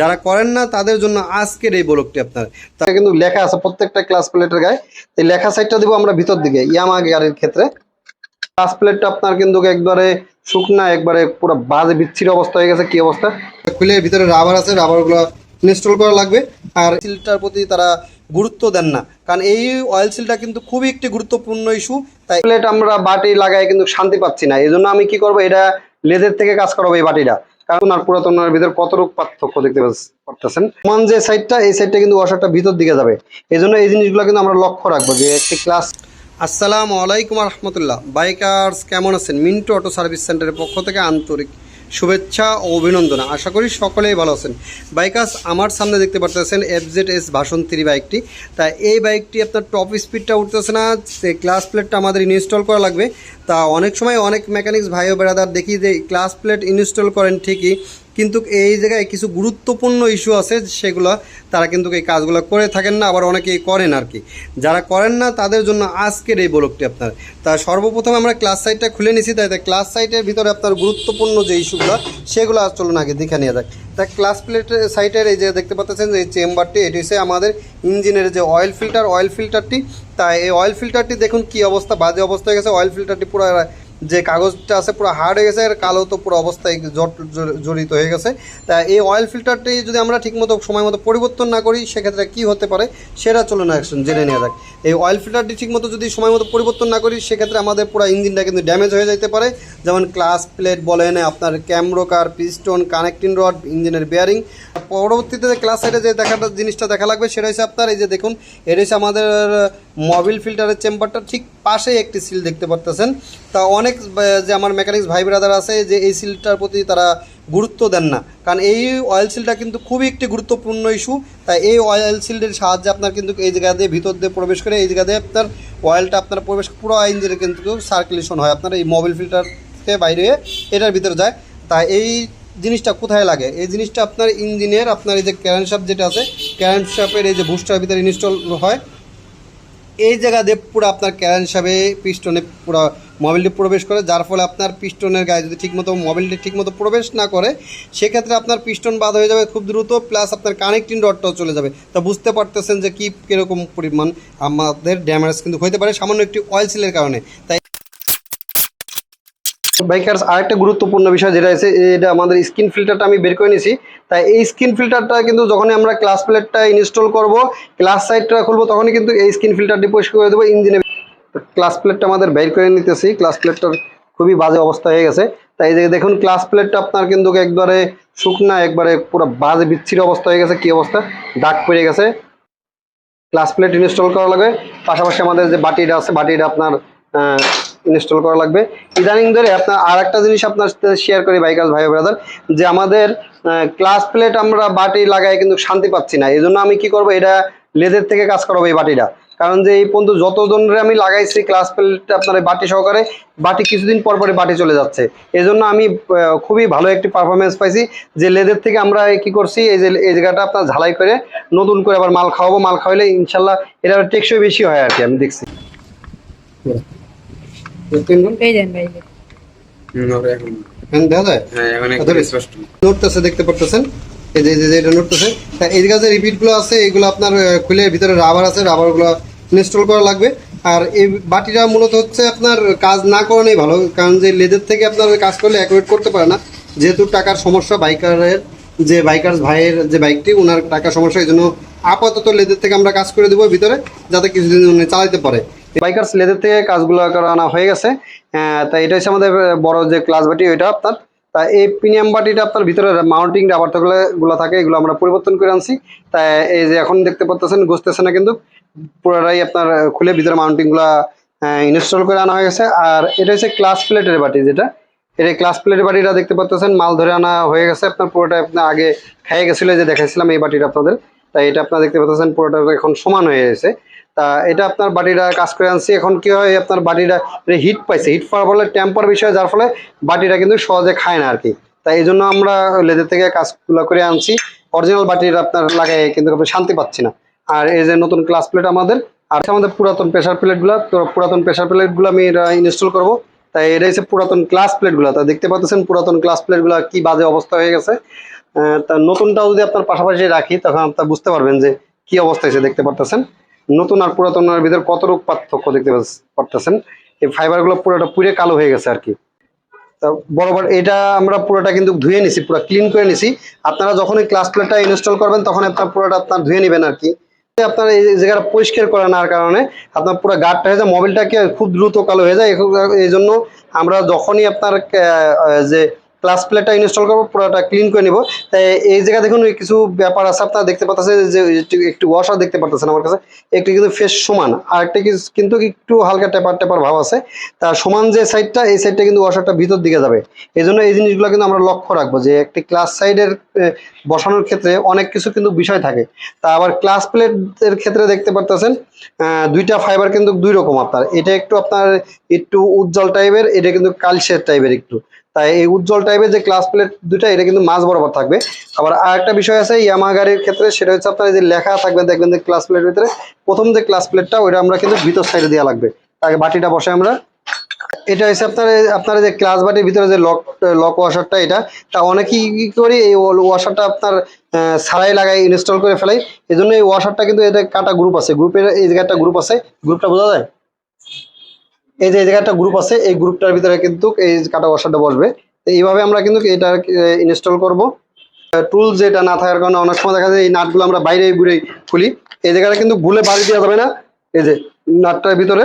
যারা করেন না তাদের জন্য আজকের এই ব্লগটি আপনার। তা কিন্তু লেখা আছে প্রত্যেকটা ক্লাস প্লেটের গায়ে। এই লেখা সাইডটা দিব আমরা ভিতর দিকে ইয়ামা গাড়ির ক্ষেত্রে। ক্লাস প্লেটটা আপনার কিন্তু একবারে শুকনা একবারে পুরো বাজে বিচ্ছির অবস্থা হয়ে গেছে। কি অবস্থা? খুলে ভিতরে রাবার আছে রাবারগুলো ইনস্টল করা লাগবে। আর সিলটার প্রতি তারা গুরুত্ব দেন না। কারণ এই অয়েল সিলটা কিন্তু খুবই একটি গুরুত্বপূর্ণ ইস্যু তাই প্লেট আমরা বাটি লাগাই কিন্তু শান্তি পাচ্ছি না। এই জন্য আমি কি করব? এটা লেদের থেকে কাজ করাবো এই বাটিটা। কারণ আর পুরাতনের কত কতটুকু পার্থক্য দেখতে পারতেছেন? সমান যে সাইডটা এই সাইডটা কিন্তু ওয়াশারটা ভিতর দিকে যাবে। এই জন্য এই জিনিসগুলো কিন্তু আমরা লক্ষ্য রাখব যে একটি ক্লাস আসসালামু আলাইকুম রহমতুল্লাহ। বাইকার্স, কেমন আছেন? মিন্টু অটো সার্ভিস সেন্টারের পক্ষ থেকে আন্তরিক শুভেচ্ছা ও অভিনন্দন। আশা করি সকলেই ভালো আছেন। বাইকার্স আমার সামনে দেখতে পারতেছেন এফজেড এস ভাষণ থ্রি বাইকটি। তা এই বাইকটি আপনার টপ স্পিডটা উঠতেছে না ক্লাস প্লেটটা আমাদের ইনস্টল করা লাগবে। তা অনেক সময় অনেক মেকানিক্স ভাই ও বেড়াদার দেখি যে ক্লাস প্লেট ইনস্টল করেন ঠিকই। কিন্তু এই জায়গায় কিছু গুরুত্বপূর্ণ ইস্যু আছে, সেগুলো তারা কিন্তু এই কাজগুলো করে থাকেন না, আবার অনেকেই করেন আর কি। যারা করেন না, তাদের জন্য আজকের এই ব্লগটি আপনার। তা সর্বপ্রথম আমরা ক্লাস সাইটটা খুলে নিছি, তাই ক্লাস সাইটের ভিতরে আপনার গুরুত্বপূর্ণ যে ইস্যুগুলো সেগুলো আজ চলুন আগে দেখে নিয়ে যাক। তা ক্লাস প্লেটের সাইটের এই যে দেখতে পাচ্ছেন যে এই চেম্বারটি এটি হচ্ছে আমাদের ইঞ্জিনের যে অয়েল ফিল্টার অয়েল ফিল্টারটি তাই এই অয়েল ফিল্টারটি দেখুন কি অবস্থা, বাজে অবস্থা হয়ে গেছে অয়েল ফিল্টারটি পুরো যে কাগজটা আছে পুরো হার্ড হয়ে গেছে, আর কালো তো পুরো অবস্থায় জট জড়িত হয়ে গেছে। তা এই অয়েল ফিল্টারটি যদি আমরা ঠিকমতো সময় মতো পরিবর্তন না করি, সেক্ষেত্রে কি হতে পারে? সেটা চলুন অ্যাকশন জেনে নেওয়া যাক। এই অয়েল ফিল্টারটি ঠিকমতো যদি সময় মতো পরিবর্তন না করি, সেক্ষেত্রে আমাদের পুরো ইঞ্জিনটা কিন্তু ড্যামেজ হয়ে যেতে পারে। যেমন ক্লাস প্লেট বলেন, আপনার cam rocker piston connecting rod ইঞ্জিনের বেয়ারিং পরবর্তীতে ক্লাস সাইডে যে দেখাটা জিনিসটা দেখা লাগবে, সেটা হচ্ছে আপনার, এই যে দেখুন, এটা হচ্ছে আমাদের মোবিল ফিল্টারের চেম্বারটা ঠিক পাশেই একটি সিল দেখতে পারতেছেন। তা অনেক যে আমার মেকানিক্স ভাই ব্রাদার আছে, যে এই সিলটার প্রতি তারা গুরুত্ব দেন না। কারণ এই অয়েল সিলটা কিন্তু খুবই একটি গুরুত্বপূর্ণ ইস্যু। তাই এই অয়েল সিলের সাহায্যে আপনার কিন্তু এই জায়গা দিয়ে ভিতর দিয়ে প্রবেশ করে, এই জায়গা দিয়ে আপনার অয়েলটা আপনার প্রবেশ, পুরো ইঞ্জিনে কিন্তু সার্কুলেশন হয়। আপনার এই মোবিল ফিল্টার থেকে বাইরে এটার ভিতরে যায়। তাই এই জিনিসটা কোথায় লাগে? এই জিনিসটা আপনার ইঞ্জিনের, আপনার এই যে ক্যারেন্ট শাপ যেটা আছে ক্যারেন্ট শাপের এই যে বুস্টার ভিতরে ইনস্টল হয়। এই জায়গা দিয়ে পুরো আপনার ক্যারেন্ট হিসাবে পিস্টনে পুরো মোবিলটি প্রবেশ করে, যার ফলে আপনার পিস্টনের গায়ে যদি ঠিকমতো মোবিলটি ঠিকমতো প্রবেশ না করে, সেক্ষেত্রে আপনার পিস্টন বাদ হয়ে যাবে খুব দ্রুত, প্লাস আপনার কানেক্টিং ডটটাও চলে যাবে। তা বুঝতে পারতেছেন যে কী কীরকম পরিমাণ আমাদের ড্যামেজ কিন্তু হতে পারে সামান্য একটি অয়েল সিলের কারণে। তাই বাইকার্স আরেকটা গুরুত্বপূর্ণ বিষয় যেটা আছে, এটা আমাদের স্ক্রিন ফিল্টারটা আমি বের করে নিয়েছি। তাই এই স্ক্রিন ফিল্টারটা কিন্তু যখনই আমরা ক্লাস প্লেটটা ইনস্টল করব ক্লাস সাইটটা খুলবো, তখনই কিন্তু এই স্ক্রিন ফিল্টারটি পরিষ্কার করে দেবো ইঞ্জিনে ক্লাস প্লেটটা আমাদের বের করে নিতেছি। ক্লাস প্লেটটার খুবই বাজে অবস্থা হয়ে গেছে। তাই এই যে দেখুন ক্লাস প্লেটটা আপনার কিন্তু একবারে শুকনা, একবারে পুরো বাজে, বিচ্ছিরি অবস্থা হয়ে গেছে। কি অবস্থা? দাগ পড়ে গেছে। ক্লাস প্লেট ইনস্টল করা লাগে পাশাপাশি আমাদের যে বাটিটা আছে, বাটিটা আপনার ইনস্টল করা লাগবে। ইদানিং ধরে আপনার আর একটা জিনিস আপনার শেয়ার করি বাইকার্স ভাই ব্রাদার যে আমাদের ক্লাস প্লেট আমরা বাটি লাগাই কিন্তু শান্তি পাচ্ছি না। এই জন্য আমি কি করব, এটা লেদের থেকে কাজ করাবো এই বাটিটা। কারণ যে এই পর্যন্ত যতজনের আমি লাগাইছি ক্লাস প্লেট আপনার বাটি সহকারে, বাটি কিছুদিন পর পরে বাটি চলে যাচ্ছে। এই আমি খুবই ভালো একটি পারফরমেন্স পাইছি, যে লেদের থেকে আমরা কি করছি, এই যে, এই জায়গাটা আপনার ঝালাই করে নতুন করে আবার মাল খাওয়াবো। মাল খাওয়াইলে ইনশাল্লাহ এটা টেকসই বেশি হয় আর কি, আমি দেখছি এই দেন ভাই হ্যাঁ, দেখা যায় নড়তেছে দেখতে পারতেছেন? এই যে যে- যে এটা নড়তেছে। এই জায়গায় রিপিটগুলো আছে এগুলো আপনার খুলে ভিতরে রাবার আছে রাবারগুলো ইনস্টল করা লাগবে। আর এই বাটিটা মূলত হচ্ছে আপনার কাজ না করানোই ভালো কারণ যে লেদের থেকে আপনার কাজ করলে অ্যাকুরেট করতে পারে না। যেহেতু টাকার সমস্যা বাইকারের যে বাইকার ভাইয়ের যে বাইকটি ওনার টাকার সমস্যা এই জন্য আপাতত লেদের থেকে আমরা কাজ করে দেবো ভিতরে যাতে কিছুদিন উনি চালাতে পারে। বাইকার্স লেদের থেকে কাজগুলো করানো হয়ে গেছে। তা এটা হচ্ছে আমাদের বড় যে ক্লাস বাটি, ওইটা আপনার তা এই প্রিমিয়াম বাটিটা আপনার ভিতরে মাউন্টিং রাবারগুলো থাকে, এগুলো আমরা পরিবর্তন করে আনছি। তাই এই যে এখন দেখতে পাচ্ছেন গুছতেছে না কিন্তু, পুরোটাই আপনার খুলে ভিতরে মাউন্টিংগুলো ইনস্টল করে আনা হয়ে গেছে। আর এটা হচ্ছে ক্লাস প্লেটের বাটি যেটা। এটা ক্লাস প্লেটের বাটিটা দেখতে পাচ্ছেন মাল ধরে আনা হয়ে গেছে। আপনার পুরোটা আপনার আগে খাইয়ে গেছিল যে দেখাইছিলাম এই বাটিটা আপনাদের। তাই এটা আপনারা দেখতে পাচ্ছেন পুরোটা এখন সমান হয়ে গেছে। তা এটা আপনার বাটিটা কাজ করে আনছি। এখন কি হয়, আপনার বাটিটা হিট পাইছে হিট পাওয়ার ফলে টেম্পার বিষয়, যার ফলে বাটিটা কিন্তু সহজে খায় না আর কি তাই এই জন্য আমরা লেদের থেকে কাজগুলো করে আনছি। অরিজিনাল বাটিটা আপনার লাগাই কিন্তু শান্তি পাচ্ছি না। আর এই যে নতুন ক্লাস প্লেট আমাদের, আর আমাদের পুরাতন প্রেশার প্লেটগুলো তো পুরাতন প্রেশার প্লেটগুলো আমি ইনস্টল করব। তাই এটা হচ্ছে পুরাতন ক্লাস প্লেটগুলো তা দেখতে পাচ্ছেন পুরাতন ক্লাস প্লেটগুলো কি বাজে অবস্থা হয়ে গেছে। তা নতুনটাও যদি আপনার পাশাপাশি রাখি, তখন আপনার বুঝতে পারবেন যে কি অবস্থা হয়েছে, দেখতে পারতেছেন। নতুন আর পুরাতনের ভিতর কতটুকু পার্থক্য দেখতে পারতেছেন? এই ফাইবারগুলো পুরোটা পুড়ে কালো হয়ে গেছে আর কি বরাবর এটা আমরা পুরোটা কিন্তু ধুয়ে নিছি, পুরো ক্লিন করে নিছি। আপনারা যখনই ক্লাস প্লেটটা ইনস্টল করবেন তখন আপনার পুরোটা আপনার ধুয়ে নেবেন আর কি আপনার এই জায়গাটা পরিষ্কার করে নেওয়ার কারণে আপনার পুরো গার্ডটা হয়ে যায় মোবাইলটাকে খুব দ্রুত কালো হয়ে যায়। এই জন্য আমরা যখনই আপনার যে ক্লাস প্লেটটা ইনস্টল করব, পুরোটা ক্লিন করে নিব। তাই এই জায়গা দেখুন কিছু ব্যাপার আছে, আপনারা দেখতে পাচ্ছেন যে একটু- ওয়াশার দেখতে পাচ্ছেন আমার কাছে। একটু কিন্তু ফেস সমান। আর একটা কিন্তু একটু হালকা টেপার টেপার ভাব আছে। তা সমান যে সাইডটা এই সাইডটা কিন্তু ওয়াশারটা ভিতর দিকে যাবে। এই জন্য এই জিনিসগুলো কিন্তু আমরা লক্ষ্য রাখব যে, একটি ক্লাস সাইডের বসানোর ক্ষেত্রে অনেক কিছু কিন্তু বিষয় থাকে। তা আবার ক্লাস প্লেটের ক্ষেত্রে দেখতে পারতেছেন দুইটা ফাইবার কিন্তু দুই রকম আপনার। এটা একটু আপনার একটু উজ্জ্বল টাইপের এটা কিন্তু কালশের টাইপের একটু। তাই এই উজ্জ্বল টাইপের যে ক্লাস প্লেট দুইটা, এটা কিন্তু মাঝ বরাবর থাকবে। আবার আর একটা বিষয় আছে ইয়ামা গাড়ির ক্ষেত্রে সেটা হচ্ছে আপনার যে লেখা থাকবে, দেখবেন যে ক্লাস প্লেটের ভিতরে প্রথম যে ক্লাস প্লেটটা ওইটা আমরা কিন্তু ভিতর সাইডে দেওয়া লাগবে। তাকে বাটিটা বসে আমরা। এটা হচ্ছে আপনার আপনার যে ক্লাস বাটির ভিতরে যে লক লক ওয়াশারটা এটা, তা অনেকেই কি করি, এই ওয়াশারটা আপনার সারাই লাগাই ইনস্টল করে ফেলাই। এই জন্য এই ওয়াশারটা কিন্তু এটা কাটা গ্রুপ আছে। গ্রুপের এই জায়গায় একটা গ্রুপ আছে। গ্রুপটা বোঝা যায়? এই যে, এই জায়গায় একটা গ্রুপ আছে, এই গ্রুপটার ভিতরে কিন্তু এই কাটা ওয়াশারটা বসবে। তো এইভাবে আমরা কিন্তু এটা ইনস্টল করব। টুল যেটা না থাকার কারণে অনেক সময় দেখা যায় এই নাটগুলো আমরা বাইরে ঘুরে খুলি। এই জায়গাটা কিন্তু ভুলে বাড়ি দেওয়া যাবে না। এই যে, নাটটার ভিতরে।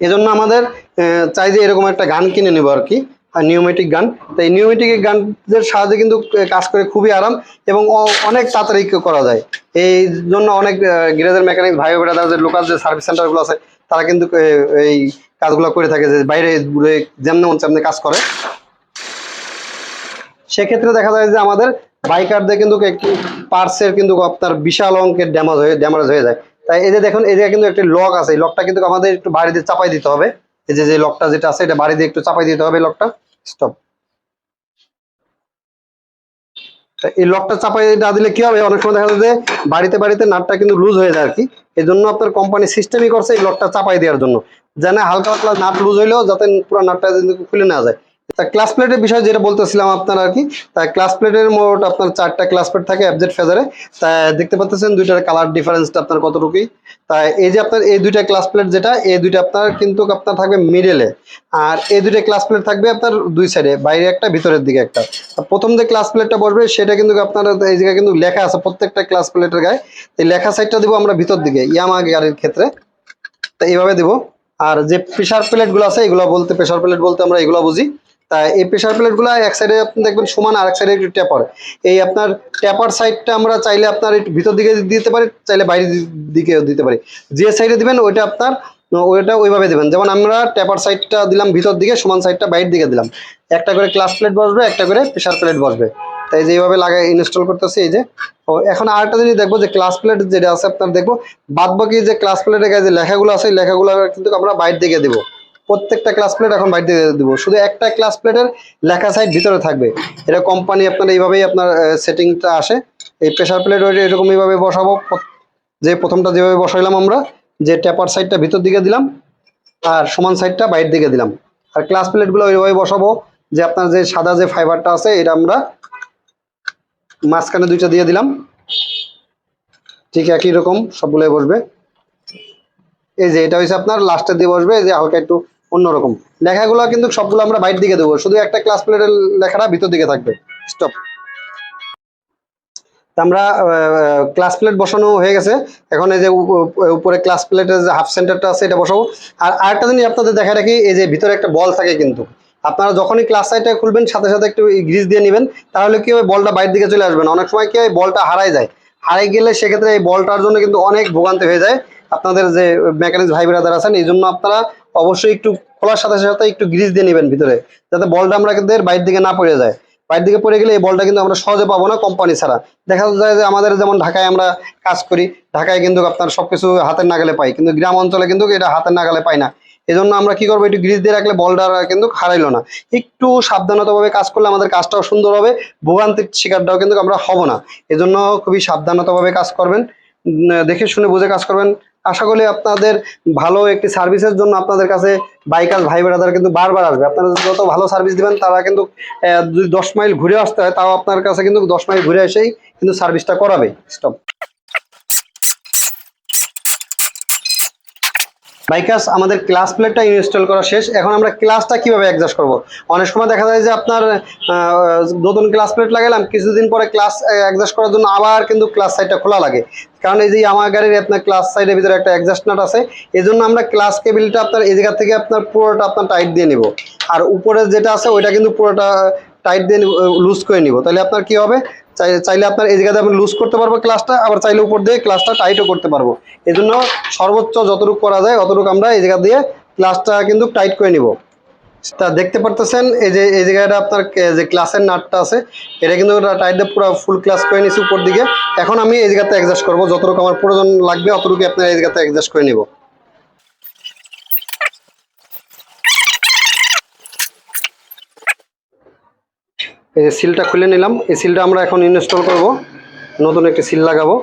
এজন্য আমাদের চাই যে এরকম একটা গান কিনে নেব আর কি, আর নিউমেটিক গান। তো এই নিউমেটিক গানের সাহায্যে কিন্তু কাজ করে খুবই আরাম এবং অনেক তাড়াতাড়ি করা যায়। এই জন্য অনেক গ্যারেজের মেকানিক ভাই ব্রাদার যে লোকাল যে সার্ভিস সেন্টারগুলো আছে তারা কিন্তু এই কাজগুলো করে থাকে যে বাইরে ঘুরে যেমন মন কাজ করে। সেক্ষেত্রে দেখা যায় যে আমাদের বাইকারদের কিন্তু একটি পার্সের কিন্তু আপনার বিশাল অঙ্কের ড্যামেজ হয়ে ড্যামেজ হয়ে যায়। তাই এই যে দেখুন, এই কিন্তু একটি লক আছে, এই লকটা কিন্তু আমাদের একটু বাড়ি দিয়ে চাপাই দিতে হবে। এই যে যে লকটা যেটা আছে, এটা বাড়ি দিয়ে একটু চাপাই দিতে হবে লকটা। স্টপ এই লকটা চাপাই না দিলে কি হবে? অনেক সময় দেখা যায় যে বাড়িতে বাড়িতে নাটটা কিন্তু লুজ হয়ে যায় আর কি। এই জন্য আপনার কোম্পানি সিস্টেমই করছে এই লকটা চাপাই দেওয়ার জন্য। যেন হালকা হালকা নাট লুজ হইলেও যাতে পুরো নাটটা খুলে না যায়। তা ক্লাস প্লেটের বিষয়ে যেটা বলতেছিলাম আপনার আর কি, তা ক্লাস প্লেটের মোট আপনার চারটা ক্লাস প্লেট থাকে অ্যাবজেট ফেজারে তা দেখতে পাচ্ছেন দুইটার কালার ডিফারেন্সটা আপনার কতটুকুই? তা এই যে আপনার এই দুইটা ক্লাস প্লেট যেটা, এই দুইটা আপনার কিন্তু আপনার থাকবে মিডলে আর এই দুইটা ক্লাস প্লেট থাকবে আপনার দুই সাইডে বাইরে একটা, ভিতরের দিকে একটা। প্রথম যে ক্লাস প্লেটটা বসবে, সেটা কিন্তু আপনার এই জায়গায় কিন্তু লেখা আছে, প্রত্যেকটা ক্লাস প্লেটের গায়ে। লেখা সাইডটা দিব আমরা ভিতর দিকে ইয়ামা গাড়ির ক্ষেত্রে। তা এইভাবে দিব। আর যে প্রেশার প্লেটগুলো আছে, এগুলো বলতে প্রেশার প্লেট বলতে আমরা এগুলো বুঝি। তা এই প্রেশার প্লেটগুলো এক সাইডে আপনি দেখবেন সমান আর এক সাইডে একটু ট্যাপার এই আপনার ট্যাপার সাইডটা আমরা চাইলে আপনার একটু ভিতর দিকে দিতে পারি, চাইলে বাইরের দিকেও দিতে পারি। যে সাইডে দিবেন ওইটা আপনার, ওইটা ওইভাবে দিবেন। যেমন আমরা ট্যাপার সাইডটা দিলাম ভিতর দিকে, সমান সাইডটা বাইরের দিকে দিলাম। একটা করে ক্লাস প্লেট বসবে, একটা করে প্রেশার প্লেট বসবে। তাই যে এইভাবে লাগাই ইনস্টল করতেছি এই যে। ও, এখন আরেকটা জিনিস দেখব যে ক্লাস প্লেট যেটা আছে আপনার দেখব বাদ বাকি যে ক্লাস প্লেটের গায়ে যে লেখাগুলো আছে লেখাগুলো কিন্তু আমরা বাইরের দিকে দেবো। প্রত্যেকটা ক্লাস প্লেট এখন বাইরে দেবো। শুধু একটা ক্লাস প্লেটের লেখা সাইড ভিতরে থাকবে। এটা কোম্পানি আপনার এইভাবেই আপনার সেটিংটা আসে। এই প্রেশার প্লেট ওইটা এরকম এইভাবে বসাবো। যে প্রথমটা যেভাবে বসাইলাম আমরা, যে ট্যাপার সাইডটা ভিতর দিকে দিলাম, আর সমান সাইডটা বাইরের দিকে দিলাম। আর ক্লাস প্লেটগুলো ওইভাবে বসাবো, যে আপনার যে সাদা যে ফাইবারটা আছে, এটা আমরা মাঝখানে দুইটা দিয়ে দিলাম। ঠিক একই রকম সবগুলোই বসবে। এই যে এটা হচ্ছে আপনার লাস্টের দিয়ে বসবে। যে হালকা একটু অন্যরকম। লেখাগুলো কিন্তু সবগুলো আমরা বাইরের দিকে দেবো। শুধু একটা ক্লাস প্লেটের লেখাটা ভিতর দিকে থাকবে। স্টপ আমরা ক্লাস প্লেট বসানো হয়ে গেছে। এখন এই যে উপ- উপ- উপরে ক্লাস প্লেটের যে হাফ সেন্টারটা আছে, এটা বসাবো। আর আরেকটা জিনিস আপনাদের দেখা রাখি, এই যে ভিতরে একটা বল থাকে কিন্তু। আপনারা যখনই ক্লাস সাইডটা খুলবেন, সাথে সাথে একটু গ্রিজ দিয়ে নেবেন। তাহলে কি হয় বলটা বাইরের দিকে চলে আসবে না। অনেক সময় কি হয় বলটা হারাই যায়। হারাই গেলে সেক্ষেত্রে এই বলটার জন্য কিন্তু অনেক ভোগান্তি হয়ে যায়। আপনাদের যে মেকানিক্স ভাই ব্রাদার আছেন, এই জন্য আপনারা অবশ্যই একটু খোলার সাথে সাথে একটু গ্রিজ দিয়ে নেবেন ভিতরে, যাতে বলটা এর বাইরের দিকে না পড়ে যায়। বাইরের দিকে পড়ে গেলে এই বলটা কিন্তু আমরা সহজে পাবো না কোম্পানি ছাড়া। দেখা যায় যে আমাদের যেমন ঢাকায় আমরা কাজ করি, ঢাকায় কিন্তু আপনার সবকিছু হাতের নাগালে পাই, কিন্তু গ্রাম অঞ্চলে কিন্তু এটা হাতের নাগালে পাই না। এই জন্য আমরা কি করব, একটু গ্রিজ দিয়ে রাখলে বলটা কিন্তু হারাইলো না। একটু সাবধানতাভাবে কাজ করলে আমাদের কাজটাও সুন্দর হবে, ভোগান্তির শিকারটাও কিন্তু আমরা হব না। এজন্য খুবই সাবধানতাভাবে কাজ করবেন দেখে শুনে বুঝে কাজ করবেন আশা করি আপনাদের ভালো একটি সার্ভিসের জন্য আপনাদের কাছে বাইকার ভাই বেড়াদার কিন্তু বারবার আসবে। আপনারা যত ভালো সার্ভিস দেবেন, তারা কিন্তু যদি দশ মাইল ঘুরে আসতে হয়, তাও আপনার কাছে কিন্তু দশ মাইল ঘুরে এসেই কিন্তু সার্ভিসটা করাবে। স্টপ বাইকার্স আমাদের ক্লাস প্লেটটা ইনস্টল করা শেষ। এখন আমরা ক্লাসটা কীভাবে অ্যাডজাস্ট করব? অনেক সময় দেখা যায় যে আপনার নতুন ক্লাস প্লেট লাগালাম, কিছুদিন পরে ক্লাস অ্যাডজাস্ট করার জন্য আবার কিন্তু ক্লাস সাইডটা খোলা লাগে। কারণ এই যে আমার গাড়ির আপনার ক্লাস সাইডের ভিতরে একটা অ্যাডজাস্ট নাট আছে এই জন্য আমরা ক্লাস কেবিলটা আপনার এই জায়গা থেকে আপনার পুরোটা আপনার টাইট দিয়ে নিব। আর উপরে যেটা আছে, ওইটা কিন্তু পুরোটা টাইট দিয়ে লুজ করে নিব। তাহলে আপনার কি হবে? চাইলে আপনার এই জায়গাতে আপনি লুজ করতে পারব ক্লাসটা আবার চাইলে উপর দিয়ে ক্লাসটা টাইটও করতে পারব। এই জন্য সর্বোচ্চ যতটুকু করা যায়, অতটুকু আমরা এই জায়গা দিয়ে ক্লাসটা কিন্তু টাইট করে নিব। তা দেখতে পারতেছেন, এই যে এই জায়গাটা আপনার যে ক্লাসের নাটটা আছে, এটা কিন্তু টাইট দিয়ে পুরো ফুল ক্লাস করে নিছি উপর দিকে। এখন আমি এই জায়গাতে অ্যাডজাস্ট করব, যতটুকু আমার প্রয়োজন লাগবে অতটুকু আপনার এই জায়গাতে অ্যাডজাস্ট করে নিব। এই সিলটা খুলে নিলাম। এই সিলটা আমরা এখন ইনস্টল করব। নতুন একটি সিল লাগাবো।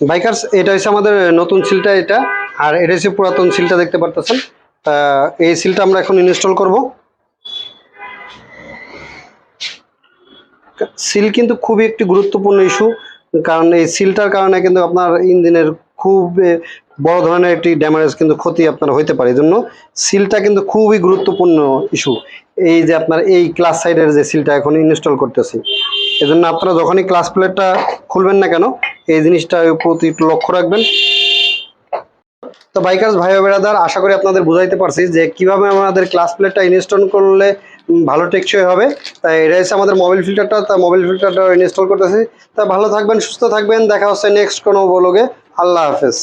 বাইকার্স, এটা হচ্ছে আমাদের নতুন সিলটা এটা। আর এটা হচ্ছে পুরাতন সিলটা দেখতে পারতেছেন। এই সিলটা আমরা এখন ইনস্টল করব। সিল কিন্তু খুবই একটি গুরুত্বপূর্ণ ইস্যু কারণ এই সিলটার কারণে কিন্তু আপনার ইঞ্জিনের খুব বড় ধরনের একটি ড্যামেজ কিন্তু ক্ষতি আপনার হইতে পারে। এই জন্য সিলটা কিন্তু খুবই গুরুত্বপূর্ণ ইস্যু এই যে আপনার এই ক্লাস সাইডের যে সিলটা এখন ইনস্টল করতেছি। এজন্য আপনারা যখনই ক্লাস প্লেটটা খুলবেন না কেন, এই জিনিসটার প্রতি একটু লক্ষ্য রাখবেন। তো বাইকার্স ভাই বেড়াদার আশা করি আপনাদের বুঝাইতে পারছি যে কীভাবে আমাদের ক্লাস প্লেটটা ইনস্টল করলে ভালো টেকসই হবে। তাই এটা হচ্ছে আমাদের মোবাইল ফিল্টারটা তা মোবাইল ফিল্টারটা ইনস্টল করতেছি। তা ভালো থাকবেন, সুস্থ থাকবেন। দেখা হচ্ছে নেক্সট কোনো বলগে আল্লাহ হাফেজ